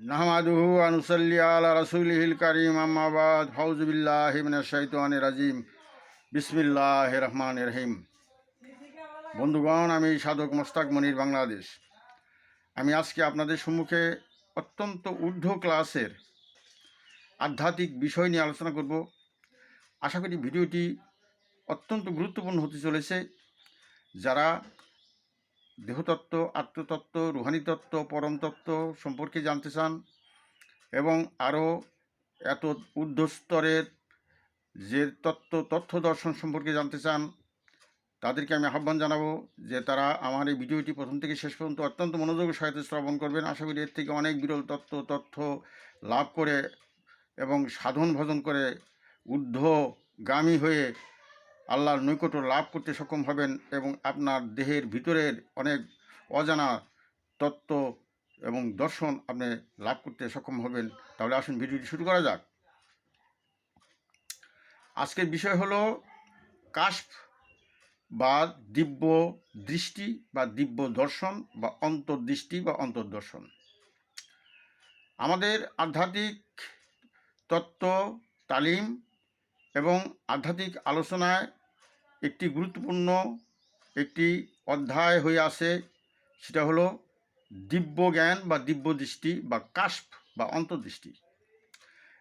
নাহমাদুহু আনুসাল্লি আলা রসুলিহিল করিম আম্মাবাদ ফৌজবিল্লাহ শাইতান রাজিম। বিসমিল্লাহ রহমান রহিম। বন্ধুগণ, আমি সাধক মোস্তাক মনির বাংলাদেশ। আমি আজকে আপনাদের সম্মুখে অত্যন্ত ঊর্ধ্ব ক্লাসের আধ্যাত্মিক বিষয় নিয়ে আলোচনা করব। আশা করি ভিডিওটি অত্যন্ত গুরুত্বপূর্ণ হতে চলেছে। যারা দেহতত্ত্ব, আত্মতত্ত্ব রুহানি তত্ত্ব পরম তত্ত্ব সম্পর্কে জানতে চান এবং আরও এত ঊর্ধ্বস্তরের যে তত্ত্ব, তথ্য দর্শন সম্পর্কে জানতে চান, তাদেরকে আমি আহ্বান জানাব যে তারা আমার এই ভিডিওটি প্রথম থেকে শেষ পর্যন্ত অত্যন্ত মনোযোগের সহায়তা শ্রবণ করবেন। আশা করি এর থেকে অনেক বিরল তত্ত্ব, তথ্য লাভ করে এবং সাধন ভজন করে ঊর্ধ্বগামী হয়ে আল্লাহর নৈকট্য লাভ করতে সক্ষম হবেন এবং আপনার দেহের ভিতরের অনেক অজানা তত্ত্ব এবং দর্শন আপনি লাভ করতে সক্ষম হবেন। তাহলে আসুন ভিডিওটি শুরু করা যাক। আজকের বিষয় হলো কাশফ বা দিব্য দৃষ্টি বা দিব্য দর্শন বা অন্তর্দৃষ্টি বা অন্তর্দর্শন। আমাদের আধ্যাত্মিক তত্ত্ব, তালিম এবং আধ্যাত্মিক আলোচনায় একটি গুরুত্বপূর্ণ একটি অধ্যায় হয়ে আসে, সেটা হলো দিব্য জ্ঞান বা দিব্য দৃষ্টি বা কাশফ বা অন্তর্দৃষ্টি।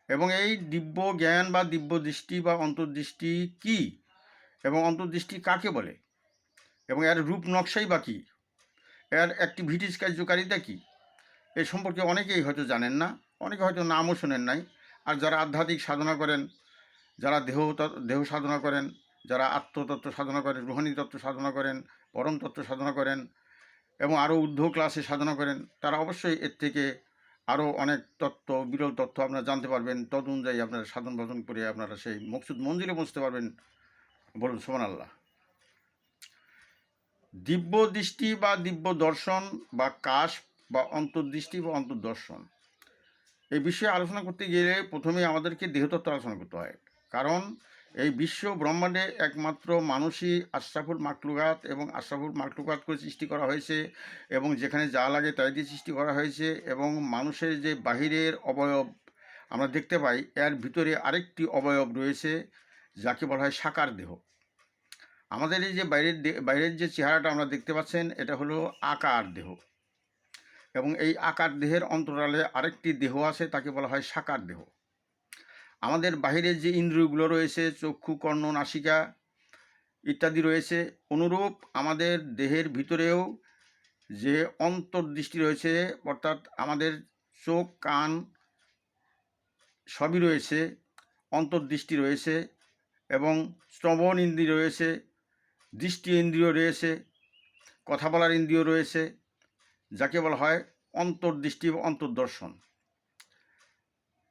এবং এই দিব্য জ্ঞান বা দিব্য দৃষ্টি বা অন্তর্দৃষ্টি কি? এবং অন্তর্দৃষ্টি কাকে বলে? এবং এর রূপ নকশাই বা কী? এর অ্যাক্টিভিটিস কার্যকারিতা কী? এ সম্পর্কে অনেকেই হয়তো জানেন না, অনেকে হয়তো নামও শোনেন নাই। আর যারা আধ্যাত্মিক সাধনা করেন, যারা দেহ দেহ সাধনা করেন যারা আত্মতত্ত্ব সাধনা করেন রুহানি তত্ত্ব সাধনা করেন, পরম তত্ত্ব সাধনা করেন এবং আরও ঊর্ধ্ব ক্লাসে সাধনা করেন, তারা অবশ্যই এর থেকে আরও অনেক তত্ত্ব, বিরল তত্ত্ব আপনারা জানতে পারবেন। তদ অনুযায়ী আপনারা সাধন ভজন করে আপনারা সেই মকসুদ মন্দিরে পৌঁছতে পারবেন। বলুন সোমান আল্লাহ দিব্য দৃষ্টি বা দিব্য দর্শন বা কাশ বা অন্তর্দৃষ্টি বা অন্তর্দর্শন, এই বিষয়ে আলোচনা করতে গেলে প্রথমে আমাদেরকে দেহতত্ত্ব আলোচনা করতে হয়। কারণ এই বিশ্ব ব্রহ্মাণ্ডে একমাত্র মানুষই আশরাফুল মাকলুকাত এবং আশরাফুল মাকলুকাত করে সৃষ্টি করা হয়েছে এবং যেখানে যা লাগে তাই দিয়ে সৃষ্টি করা হয়েছে এবং মানুষের যে বাহিরের অবয়ব আমরা দেখতে পাই, এর ভিতরে আরেকটি অবয়ব রয়েছে যাকে বলা হয় সাকার দেহ। আমাদের এই যে বাইরের বাইরের যে চেহারাটা আমরা দেখতে পাচ্ছেন, এটা হলো আকার দেহ। এবং এই আকার দেহের অন্তরালে আরেকটি দেহ আছে, তাকে বলা হয় সাকার দেহ। আমাদের বাহিরের যে ইন্দ্রিয়গুলো রয়েছে, চক্ষু, কর্ণ, নাসিকা ইত্যাদি রয়েছে, অনুরূপ আমাদের দেহের ভিতরেও যে অন্তর্দৃষ্টি রয়েছে, অর্থাৎ আমাদের চোখ, কান সবই রয়েছে, অন্তর্দৃষ্টি রয়েছে এবং শ্রবণ ইন্দ্রিয় রয়েছে, দৃষ্টি ইন্দ্রিয় রয়েছে, কথা বলার ইন্দ্রিয় রয়েছে, যাকে বলা হয় অন্তর্দৃষ্টি বা অন্তর্দর্শন।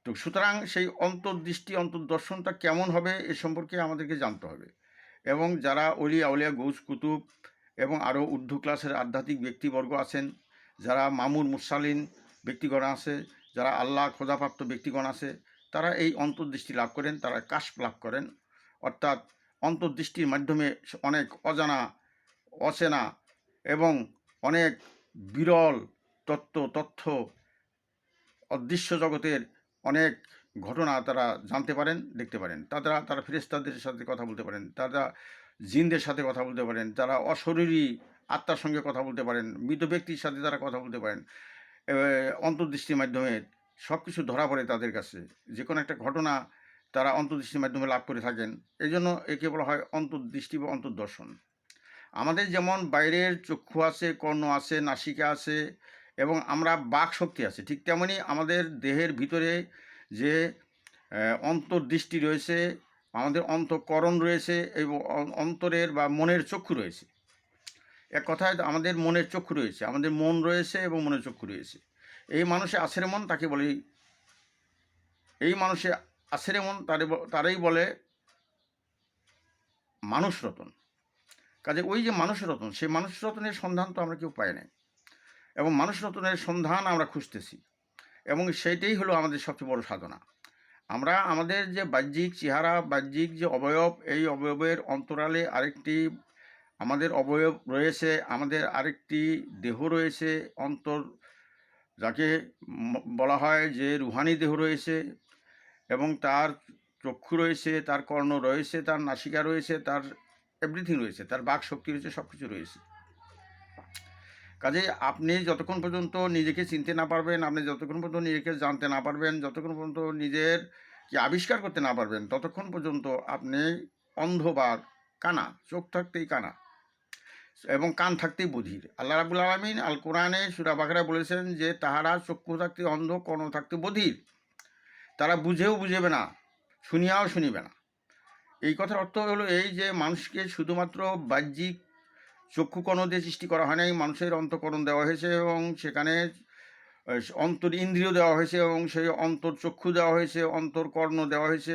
তো সুতরাং সেই অন্তর্দৃষ্টি, অন্তর্দর্শনটা কেমন হবে এ সম্পর্কে আমাদেরকে জানতে হবে। এবং যারা অলি আউলিয়া, গৌস কুতুব এবং আরও ঊর্ধ্ব ক্লাসের আধ্যাত্মিক ব্যক্তিবর্গ আছেন, যারা মামুর মুসালিন ব্যক্তিগণ আছে, যারা আল্লাহ খোদাপ্রাপ্ত ব্যক্তিগণ আছে, তারা এই অন্তর্দৃষ্টি লাভ করেন, তারা কাশ লাভ করেন। অর্থাৎ অন্তর্দৃষ্টির মাধ্যমে অনেক অজানা, অচেনা এবং অনেক বিরল তত্ত্ব, তথ্য, অদৃশ্য জগতের অনেক ঘটনা তারা জানতে পারেন, দেখতে পারেন। তারা তারা ফেরেস্তাদের সাথে কথা বলতে পারেন, তারা জিনদের সাথে কথা বলতে পারেন, তারা অশরীরী আত্মার সঙ্গে কথা বলতে পারেন, মৃত ব্যক্তির সাথে তারা কথা বলতে পারেন। অন্তর্দৃষ্টির মাধ্যমে সব কিছু ধরা পড়ে তাদের কাছে। যে কোনো একটা ঘটনা তারা অন্তর্দৃষ্টির মাধ্যমে লাভ করে থাকেন। এই জন্য একে বলা হয় অন্তর্দৃষ্টি বা অন্তর্দর্শন। আমাদের যেমন বাইরের চক্ষু আছে, কর্ণ আছে, নাসিকা আছে এবং আমরা বাক শক্তি আছে। ঠিক তেমনই আমাদের দেহের ভিতরে যে অন্তর্দৃষ্টি রয়েছে, আমাদের অন্তঃকরণ রয়েছে এবং অন্তরের বা মনের চক্ষু রয়েছে। এক কথায় আমাদের মনের চক্ষু রয়েছে, আমাদের মন রয়েছে এবং মনের চক্ষু রয়েছে। এই মানুষে আছের মন তাকে বলে, এই মানুষে আছের মন তারাই বলে মানুষ রতন। কাজে ওই যে মানুষ রতন, সেই মানুষ রতনের সন্ধান তো আমরা কেউ পাই নাই। এবং মানুষ নতুনের সন্ধান আমরা খুঁজতেছি। এবং সেইটাই হলো আমাদের সবচেয়ে বড় সাধনা। আমরা আমাদের যে বাহ্যিক চেহারা, বাহ্যিক যে অবয়ব, এই অবয়বের অন্তরালে আরেকটি আমাদের অবয়ব রয়েছে, আমাদের আরেকটি দেহ রয়েছে, অন্তর যাকে বলা হয় যে রুহানি দেহ রয়েছে এবং তার চক্ষু রয়েছে, তার কর্ণ রয়েছে, তার নাসিকা রয়েছে, তার এভরিথিং রয়েছে, তার বাক শক্তি রয়েছে সব কিছু রয়েছে। কাজে আপনি যতক্ষণ পর্যন্ত নিজেকে চিনতে না পারবেন, আপনি যতক্ষণ পর্যন্ত নিজেকে জানতে না পারবেন, যতক্ষণ পর্যন্ত নিজের কি আবিষ্কার করতে না পারবেন, ততক্ষণ পর্যন্ত আপনি অন্ধবার কানা, চোখ থাকতেই কানা এবং কান থাকতেই বধির। আল্লাহ রাবুল আলমিন আল কোরআনে সুরা বাকরা বলেছেন যে, তাহারা চক্ষু থাকতে অন্ধ, কর্ণ থাকতে বধির। তারা বুঝেও বুঝেবে না, শুনিয়াও শুনিবে না। এই কথার অর্থ হলো এই যে, মানুষকে শুধুমাত্র বাহ্যিক চক্ষুকর্ণ দিয়ে সৃষ্টি করা হয় নাই, মানুষের অন্তকরণ দেওয়া হয়েছে এবং সেখানে অন্তর ইন্দ্রিয় দেওয়া হয়েছে এবং সেই অন্তর চক্ষু দেওয়া হয়েছে, অন্তর কর্ণ দেওয়া হয়েছে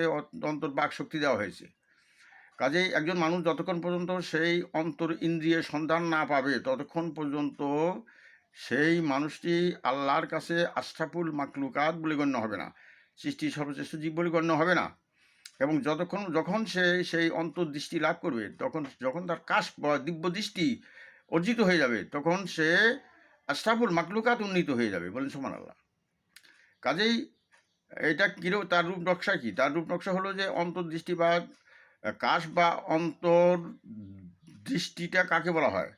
অন্তর বাকশক্তি দেওয়া হয়েছে। কাজেই একজন মানুষ যতক্ষণ পর্যন্ত সেই অন্তর ইন্দ্রিয়ের সন্ধান না পাবে, ততক্ষণ পর্যন্ত সেই মানুষটি আল্লাহর কাছে আশরাফুল মাকলুকাত বলে গণ্য হবে না। সৃষ্টি সর্বশ্রেষ্ঠ জীব বলে গণ্য হবে না। এবং যতক্ষণ, যখন সে সেই অন্তর্দৃষ্টি লাভ করবে, তখন, যখন তার কাশ দিব্য দৃষ্টি অর্জিত হয়ে যাবে, তখন সে আশরাফুল মাকলুকাত উন্নীত হয়ে যাবে। বলেন সোমান আল্লাহ কাজেই এটা কিরো, তার রূপ নকশা কি? তার রূপ নকশা হলো যে অন্তর্দৃষ্টি বা কাশ বা অন্তর দৃষ্টিটা কাকে বলা হয়?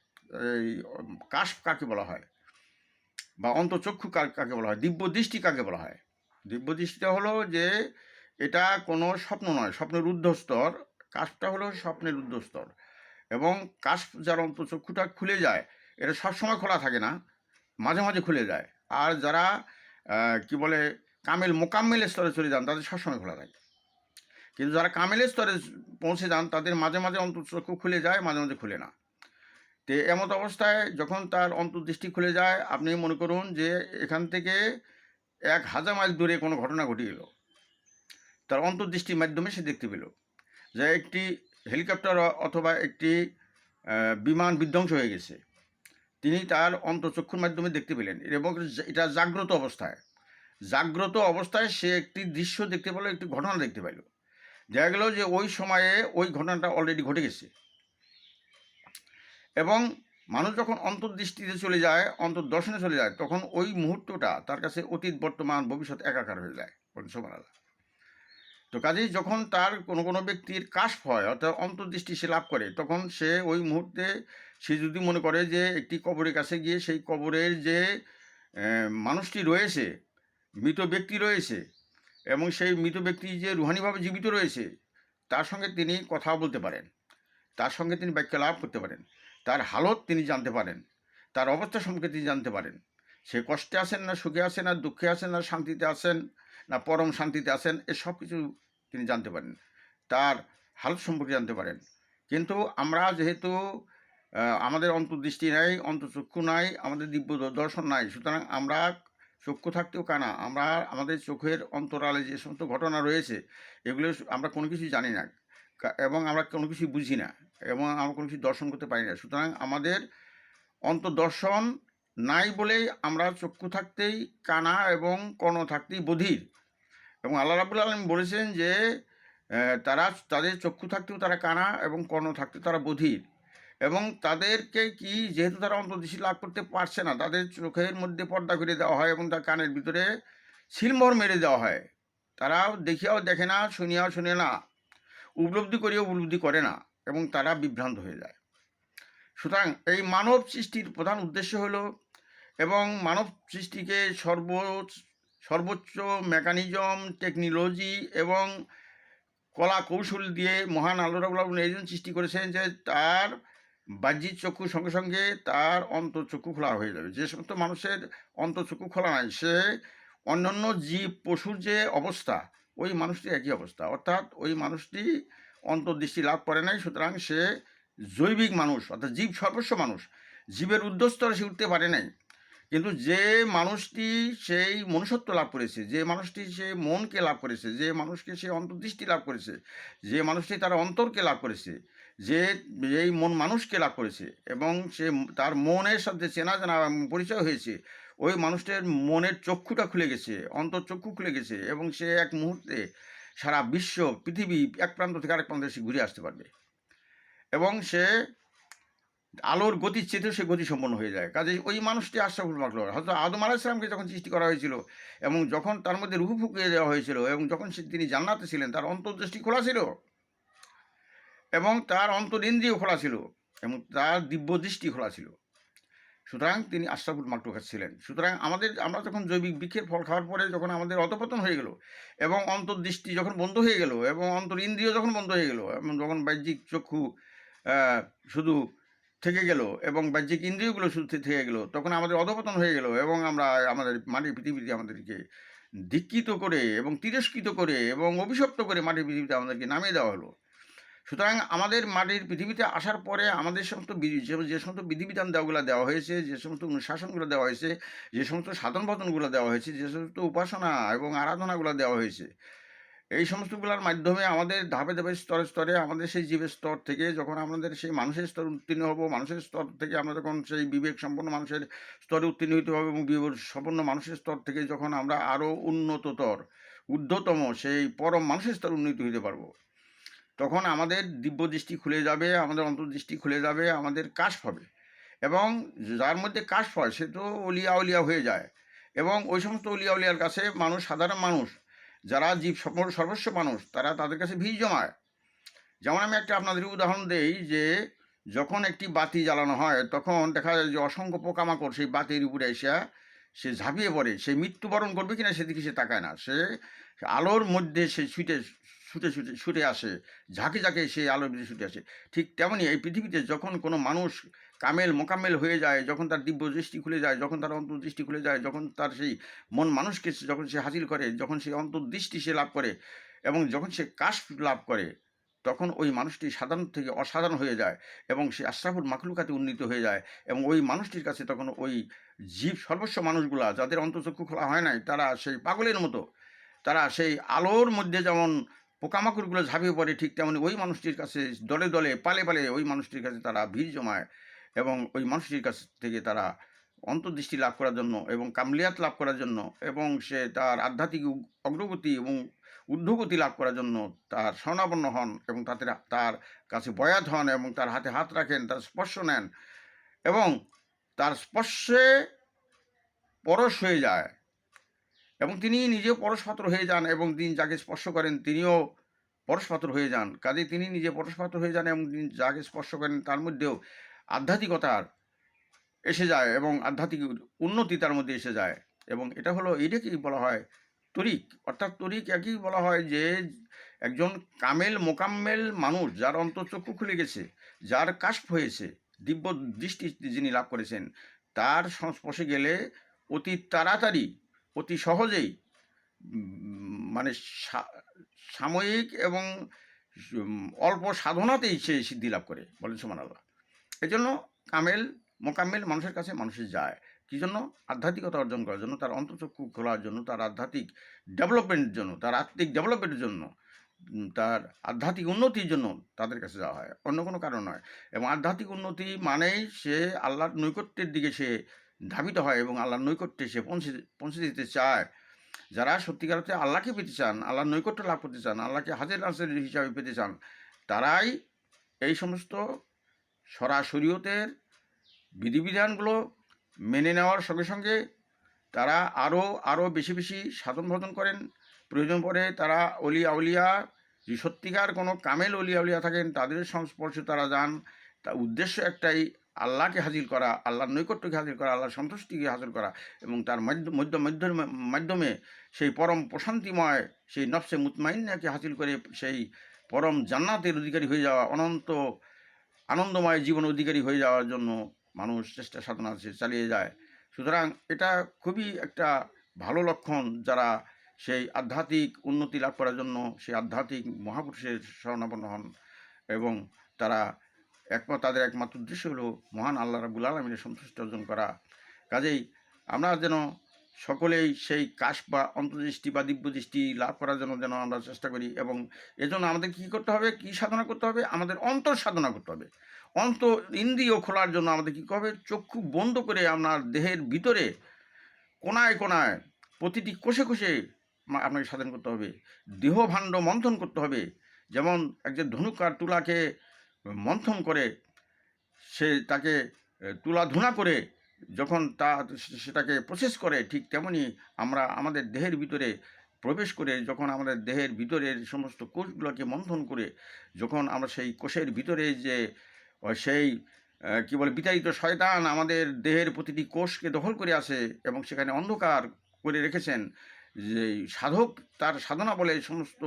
এই কাশ কাকে বলা হয়? বা অন্তচক্ষু কাকে বলা হয়? দিব্য দৃষ্টি কাকে বলা হয়? দিব্য দৃষ্টিটা হলো যে এটা কোনো স্বপ্ন নয়, স্বপ্নের ঊর্ধ্বস্তর। কাশটা হলো স্বপ্নের ঊর্ধ্বস্তর। এবং কাশ যার অন্তচক্ষুটা খুলে যায়, এটা সবসময় খোলা থাকে না, মাঝে মাঝে খুলে যায়। আর যারা কি বলে, কামেল মোকাম্মেল স্তরে চলে যান, তাদের সবসময় খোলা থাকে। কিন্তু যারা কামেলের স্তরে পৌঁছে যান, তাদের মাঝে মাঝে অন্তর্চক্ষু খুলে যায়, মাঝে মাঝে খুলে না। তো এমত অবস্থায় যখন তার অন্তর্দৃষ্টি খুলে যায়, আপনি মনে করুন যে এখান থেকে এক হাজার মাইল দূরে কোনো ঘটনা ঘটে গেল তার অন্তর্দৃষ্টির মাধ্যমে সে দেখতে পেল যে একটি হেলিকপ্টার অথবা একটি বিমান বিধ্বংস হয়ে গেছে। তিনি তার অন্তর্চক্ষুর মাধ্যমে দেখতে পেলেন এবং এটা জাগ্রত অবস্থায়। জাগ্রত অবস্থায় সে একটি দৃশ্য দেখতে পেল, একটি ঘটনা দেখতে পেল। দেখা গেল যে ওই সময়ে ওই ঘটনাটা অলরেডি ঘটে গেছে। এবং মানুষ যখন অন্তর্দৃষ্টিতে চলে যায়, অন্তর্দর্শনে চলে যায়, তখন ওই মুহূর্তটা তার কাছে অতীত, বর্তমান, ভবিষ্যৎ একাকার হয়ে যায়। সোমানালা তো কাজেই যখন তার কোনো কোনো ব্যক্তির কাশ হয়, অর্থাৎ অন্তর্দৃষ্টি সে লাভ করে, তখন সে ওই মুহূর্তে, সে যদি মনে করে যে একটি কবরের কাছে গিয়ে সেই কবরের যে মানুষটি রয়েছে, মৃত ব্যক্তি রয়েছে এবং সেই মৃত ব্যক্তি যে রুহানিভাবে জীবিত রয়েছে, তার সঙ্গে তিনি কথা বলতে পারেন। তার সঙ্গে তিনি বাক্য লাভ করতে পারেন। তার হালত তিনি জানতে পারেন। তার অবস্থা সম্পর্কে তিনি জানতে পারেন। সে কষ্টে আছেন না, সুখে আছেন না, দুঃখে আছেন না, শান্তিতে আছেন না, পরম শান্তিতে আছেন, এ সব কিছু তিনি জানতে পারেন। তার হালত সম্পর্কে জানতে পারেন। কিন্তু আমরা যেহেতু আমাদের অন্তর্দৃষ্টি নাই অন্তর্চক্ষু নাই, আমাদের দিব্য দর্শন নাই, সুতরাং আমরা চক্ষু থাকতেও কানা। আমরা, আমাদের চোখের অন্তরালে যে সমস্ত ঘটনা রয়েছে, এগুলো আমরা কোনো কিছু জানি না এবং আমরা কোনো কিছু বুঝি না, এবং আমরা কোনো কিছু দর্শন করতে পারি না। সুতরাং আমাদের অন্তর্দর্শন নাই বলেই আমরা চক্ষু থাকতেই কানা এবং কর্ণ থাকতেই বধির। এবং আল্লাহ রাবুল আলম বলেছেন যে তারা তাদের চক্ষু থাকতেও তারা কানা এবং কর্ণ থাকতে তারা বধির। এবং তাদেরকে কি, যেহেতু তারা অন্তর্দৃষ্টি লাভ করতে পারছে না, তাদের চোখের মধ্যে পর্দা করে দেওয়া হয় এবং তার কানের ভিতরে সিলমোহর মেরে দেওয়া হয়। তারাও দেখিয়াও দেখে না, শুনিয়াও শুনে না, উপলব্ধি করিয়াও উপলব্ধি করে না এবং তারা বিভ্রান্ত হয়ে যায়। সুতরাং এই মানব সৃষ্টির প্রধান উদ্দেশ্য হলো এবং মানব সৃষ্টিকে সর্ব সর্বোচ্চ মেকানিজম টেকনোলজি এবং কলা কৌশল দিয়ে মহান আল্লাহ রাবুল এই সৃষ্টি করেছেন যে তার বাহ্যিক চক্ষুর সঙ্গে সঙ্গে তার অন্তর্চক্ষু খোলা হয়ে যাবে। যে সমস্ত মানুষের অন্তর্চক্ষু খোলা নাই সে অন্যান্য জীব পশুর যে অবস্থা, ওই মানুষটি একই অবস্থা। অর্থাৎ ওই মানুষটি অন্তর্দৃষ্টি লাভ করে নাই, সুতরাং সে জৈবিক মানুষ, অর্থাৎ জীব সর্বস্ব মানুষ। জীবের উদ্যস্তরে সে উঠতে পারে নাই। কিন্তু যে মানুষটি সেই মনুষ্যত্ব লাভ করেছে, যে মানুষটি সে মনকে লাভ করেছে, যে মানুষকে সে অন্তর্দৃষ্টি লাভ করেছে, যে মানুষটি তার অন্তরকে লাভ করেছে, যে এই মন মানুষকে লাভ করেছে এবং সে তার মনের সাথে চেনা জানা পরিচয় হয়েছে, ওই মানুষটির মনের চক্ষুটা খুলে গেছে, অন্তর্চক্ষু খুলে গেছে এবং সে এক মুহূর্তে সারা বিশ্ব, পৃথিবী এক প্রান্ত থেকে আরেক প্রান্তে সে ঘুরে আসতে পারবে এবং সে আলোর গতির চেতেও সে গতি সম্পন্ন হয়ে যায়। কাজে ওই মানুষটি আশরাফুল মাকলুক হয়তো আদম আলাহিসামকে যখন সৃষ্টি করা হয়েছিল এবং যখন তার মধ্যে রুহু ফুকিয়ে দেওয়া হয়েছিল এবং যখন তিনি জান্নাতে ছিলেন, তার অন্তর্দৃষ্টি খোলা ছিল এবং তার অন্তরিন্দ্রিয় খোলা ছিল এবং তার দিব্য দৃষ্টি খোলা ছিল। সুতরাং তিনি আশরাফুল মাকলুক ছিলেন। সুতরাং আমাদের আমরা যখন জৈবিক বৃক্ষের ফল খাওয়ার পরে যখন আমাদের অধপতন হয়ে গেল এবং অন্তর্দৃষ্টি যখন বন্ধ হয়ে গেল এবং অন্তর ইন্দ্রিয় যখন বন্ধ হয়ে গেল এবং যখন বাহ্যিক চক্ষু শুধু থেকে গেল এবং বাহ্যিক ইন্দ্রিয়গুলো শুধু থেকে গেল, তখন আমাদের অধপতন হয়ে গেল এবং আমরা আমাদের মাটির পৃথিবীতে আমাদেরকে দীক্ষিত করে এবং তিরস্কৃত করে এবং অভিশপ্ত করে মাটির পৃথিবীতে আমাদেরকে নামিয়ে দেওয়া হলো। সুতরাং আমাদের মাটির পৃথিবীতে আসার পরে আমাদের সমস্ত যে সমস্ত বিধিবিধান দেওয়াগুলো দেওয়া হয়েছে, যে সমস্ত অনুশাসনগুলো দেওয়া হয়েছে, যে সমস্ত সাধন ভজনগুলো দেওয়া হয়েছে, যে সমস্ত উপাসনা এবং আরাধনাগুলো দেওয়া হয়েছে এই সমস্তগুলোর মাধ্যমে আমাদের ধাপে ধাপে স্তরে স্তরে আমাদের সেই জীবের স্তর থেকে যখন আমাদের সেই মানুষের স্তর উত্তীর্ণ হব, মানুষের স্তর থেকে আমরা যখন সেই বিবেক সম্পন্ন মানুষের স্তরে উত্তীর্ণ হতে হবে এবং বিবেক সম্পন্ন মানুষের স্তর থেকে যখন আমরা আরও উন্নততর, ঊর্ধ্বতম সেই পরম মানুষের স্তর উন্নীত হতে পারব, তখন আমাদের দিব্য দৃষ্টি খুলে যাবে, আমাদের অন্তর্দৃষ্টি খুলে যাবে, আমাদের কাশ হবে এবং যার মধ্যে কাশ হয় সে তো অলিয়া অলিয়া হয়ে যায় এবং ওই সমস্ত অলিয়া উলিয়ার কাছে মানুষ, সাধারণ মানুষ যারা জীব সর্ব- সর্বস্ব মানুষ, তারা তাদের কাছে ভিড় জমায়। যেমন আমি একটা আপনাদের উদাহরণ দেই যে, যখন একটি বাতি জ্বালানো হয়, তখন দেখা যায় যে অসংখ্য পোকামাকড় সেই বাতির উপরে এসে সে ঝাঁপিয়ে পড়ে, সে মৃত্যুবরণ করবে কিনা সেদিকে সে তাকায় না। সে আলোর মধ্যে সে ছুটে ছুটে ছুটে ছুটে আসে, ঝাঁকে ঝাঁকে সে আলোর মধ্যে ছুটে আসে। ঠিক তেমনই এই পৃথিবীতে যখন কোনো মানুষ কামেল মোকামেল হয়ে যায়, যখন তার দিব্য দৃষ্টি খুলে যায়, যখন তার অন্তর্দৃষ্টি খুলে যায়, যখন তার সেই মন মানুষকে যখন সে হাসিল করে, যখন সে অন্তর্দৃষ্টি সে লাভ করে এবং যখন সে কাশ লাভ করে, তখন ওই মানুষটি সাধারণ থেকে অসাধারণ হয়ে যায় এবং সে আশরাফুল মাকলুকাতে উন্নীত হয়ে যায় এবং ওই মানুষটির কাছে তখন ওই জীব সর্বস্ব মানুষগুলা, যাদের অন্তচক্ষু খোলা হয় নাই, তারা সেই পাগলের মতো, তারা সেই আলোর মধ্যে যেমন পোকামাকড়গুলো ঝাঁপিয়ে পড়ে, ঠিক তেমনি ওই মানুষটির কাছে দলে দলে, পালে পালে ওই মানুষটির কাছে তারা ভিড় জমায়। এবং ওই মানুষটির কাছ থেকে তারা অন্তর্দৃষ্টি লাভ করার জন্য এবং কামলিয়াত লাভ করার জন্য এবং সে তার আধ্যাত্মিক অগ্রগতি এবং ঊর্ধ্বগতি লাভ করার জন্য তার স্বর্ণাপন্ন হন এবং তাদের তার কাছে বয়াত হন এবং তার হাতে হাত রাখেন, তার স্পর্শ নেন এবং তার স্পর্শে পরশ হয়ে যায় এবং তিনি নিজেও পরশপাত্র হয়ে যান এবং দিন যাকে স্পর্শ করেন তিনিও পরশপাত্র হয়ে যান। কাজে তিনি নিজে পরশপাত্র হয়ে যান এবং তিনি যাকে স্পর্শ করেন তার মধ্যেও আধ্যাত্মিকতার এসে যায় এবং আধ্যাত্মিক উন্নতি তার মধ্যে এসে যায়। এবং এটা হলো এটাকেই বলা হয় তরিক। অর্থাৎ তরিক একই বলা হয় যে একজন কামেল, মোকাম্মেল মানুষ যার অন্তর্চক্ষু খুলে গেছে, যার কাশফ হয়েছে, দিব্য দৃষ্টি যিনি লাভ করেছেন, তার সংস্পর্শে গেলে অতি তাড়াতাড়ি, অতি সহজেই মানে সাময়িক এবং অল্প সাধনাতেই সে সিদ্ধি লাভ করে। বলেন সমান আল্লাহ এই জন্য কামেল, মোকাম্মেল মানুষের কাছে মানুষের যায়। কী জন্য আধ্যাত্মিকতা অর্জন করার জন্য, তার অন্তচক্ষু খোলার জন্য, তার আধ্যাত্মিক ডেভেলপমেন্টের জন্য, তার আত্মিক ডেভেলপমেন্টের জন্য তার আধ্যাত্মিক উন্নতির জন্য তাদের কাছে যাওয়া হয়। অন্য কোনো কারণ নয়। এবং আধ্যাত্মিক উন্নতি মানেই সে আল্লাহর নৈকট্যের দিকে সে ধাবিত হয় এবং আল্লাহর নৈকট্যে সে পৌঁছে পৌঁছে দিতে চায়। যারা সত্যিকার অর্থে আল্লাহকে পেতে চান, আল্লাহর নৈকট্য লাভ করতে চান, আল্লাহকে হাজির নাসের হিসাবে পেতে চান, তারাই এই সমস্ত সরাসরিয়তের বিধিবিধানগুলো মেনে নেওয়ার সঙ্গে সঙ্গে তারা আরও আরও বেশি বেশি সাধন ভজন করেন। প্রয়োজন পড়ে তারা অলিয়া উলিয়া যে সত্যিকার কোনো কামেল অলিয়া উলিয়া থাকেন, তাদের সংস্পর্শে তারা যান। তা উদ্দেশ্য একটাই, আল্লাহকে হাজির করা, আল্লাহর নৈকট্যকে হাজির করা, আল্লাহর সন্তুষ্টিকে হাজির করা এবং তার মধ্য মধ্য, মধ্য- মাধ্যমে সেই পরম প্রশান্তিময়, সেই নফসে মুতমাইন্নাকে হাসিল করে সেই পরম জান্নাতের অধিকারী হয়ে যাওয়া অনন্ত আনন্দময় জীবন অধিকারী হয়ে যাওয়ার জন্য মানুষ চেষ্টা সাধনা চালিয়ে যায়। সুতরাং এটা খুবই একটা ভালো লক্ষণ যারা সেই আধ্যাত্মিক উন্নতি লাভ করার জন্য সেই আধ্যাত্মিক মহাপুরুষের শরণাপন্ন হন এবং তারা একমাত্র তাদের একমাত্র উদ্দেশ্য হলো মহান আল্লাহ রাবুল আলমিনের সন্তুষ্টি অর্জন করা। কাজেই আমরা যেন সকলেই সেই কাশ বা অন্তর্দৃষ্টি বা দিব্যদৃষ্টি লাভ করার জন্য যেন আমরা চেষ্টা করি এবং এজন্য আমাদের কী করতে হবে? কী সাধনা করতে হবে? আমাদের অন্তর সাধনা করতে হবে। অন্ত ইন্দ্রিয় খোলার জন্য আমাদের কী হবে? চক্ষু বন্ধ করে আপনার দেহের ভিতরে কোনায় কোনায় প্রতিটি কোষে কোষে আপনাকে সাধন করতে হবে। দেহ ভাণ্ড মন্থন করতে হবে। যেমন একজন ধনুকার তুলাকে মন্থন করে সে তাকে তুলা ধুনা করে যখন তা সেটাকে প্রসেস করে, ঠিক তেমনি আমরা আমাদের দেহের ভিতরে প্রবেশ করে, যখন আমাদের দেহের ভিতরের সমস্ত কোষগুলোকে মন্থন করে, যখন আমরা সেই কোষের ভিতরে যে সেই কি বলে, বিতাড়িত শয়তান আমাদের দেহের প্রতিটি কোষকে দখল করে আসে এবং সেখানে অন্ধকার করে রেখেছেন, যে সাধক তার সাধনা বলে সমস্ত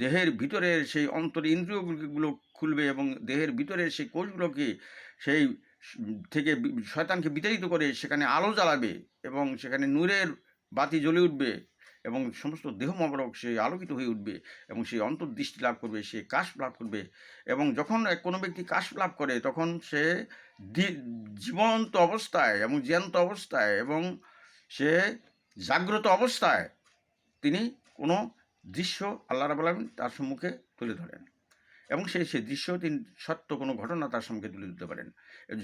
দেহের ভিতরের সেই অন্তর ইন্দ্রিয়গুলো খুলবে এবং দেহের ভিতরের সেই কোষগুলোকে সেই থেকে শয়তানকে বিতাড়িত করে সেখানে আলো জ্বালাবে এবং সেখানে নূরের বাতি জ্বলে উঠবে এবং সমস্ত দেহ মবরক সে আলোকিত হয়ে উঠবে এবং সেই অন্তর্দৃষ্টি লাভ করবে, সে কাশ লাভ করবে এবং যখন কোনো ব্যক্তি কাশ লাভ করে তখন সে জীবন্ত অবস্থায় এবং জ্যান্ত অবস্থায় এবং সে জাগ্রত অবস্থায় তিনি কোনো দৃশ্য আল্লাহ রাবুল আলমিন তার সম্মুখে তুলে ধরেন। এবং সেই সেই দৃশ্য তিনি সত্য কোনো ঘটনা তার সম্মুখে তুলে দিতে পারেন।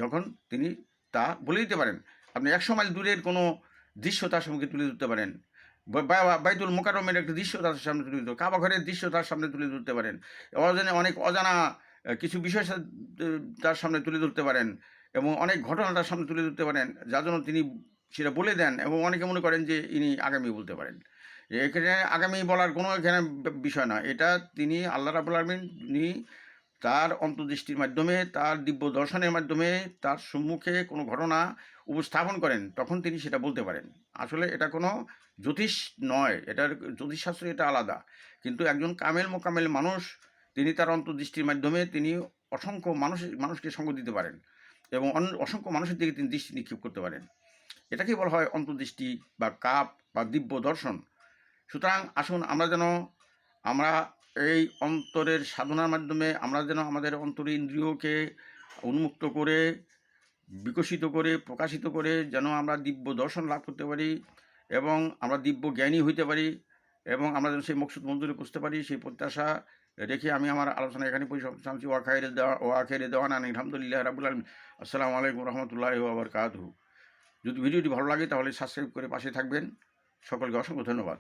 যখন তিনি তা বলে দিতে পারেন, আপনি একশো মাইল দূরের কোনো দৃশ্য তার সম্মুখে তুলে ধরতে পারেন। বাইতুল মোকারমের একটা দৃশ্য তার সামনে তুলে দিতে কাবা ঘরের দৃশ্য তার সামনে তুলে ধরতে পারেন। অজানে, অনেক অজানা কিছু বিষয় তার সামনে তুলে ধরতে পারেন এবং অনেক ঘটনা তার সামনে তুলে ধরতে পারেন। যার জন্য তিনি সেটা বলে দেন এবং অনেকে মনে করেন যে, ইনি আগামী বলতে পারেন। এখানে আগামী বলার কোনো এখানে বিষয় না এটা তিনি আল্লাহ রাবুল আলমিন, তিনি তার অন্তর্দৃষ্টির মাধ্যমে, তার দিব্য দর্শনের মাধ্যমে, তার সম্মুখে কোনো ঘটনা উপস্থাপন করেন, তখন তিনি সেটা বলতে পারেন। আসলে এটা কোনো জ্যোতিষ নয়, এটার জ্যোতিষশাস্ত্র এটা আলাদা। কিন্তু একজন কামেল মোকামেল মানুষ, তিনি তার অন্তর্দৃষ্টির মাধ্যমে তিনি অসংখ্য মানুষ, মানুষকে সঙ্গ দিতে পারেন এবং অসংখ্য মানুষের দিকে তিনি দৃষ্টি নিক্ষেপ করতে পারেন। এটাকেই বলা হয় অন্তর্দৃষ্টি বা কাপ বা দিব্য দর্শন। সুতরাং আসুন আমরা যেন, আমরা এই অন্তরের সাধনার মাধ্যমে আমরা যেন আমাদের অন্তর ইন্দ্রিয়কে উন্মুক্ত করে, বিকশিত করে, প্রকাশিত করে যেন আমরা দিব্য দর্শন লাভ করতে পারি এবং আমরা দিব্য জ্ঞানী হইতে পারি এবং আমরা যেন সেই মকসুদ মঞ্জুরি বুঝতে পারি, সেই প্রত্যাশা রেখে আমি আমার আলোচনা এখানে পরিসমাপ্তি ওয়াখাইরে দেওয়া ওয়াখাইরে দেওয়ান আলহামদুলিল্লাহ রাবুল আলম আসসালামু আলাইকুম রহমতুল্লাহ আবার কাদু যদি ভিডিওটি ভালো লাগে তাহলে সাবস্ক্রাইব করে পাশে থাকবেন। সকলকে অসংখ্য ধন্যবাদ।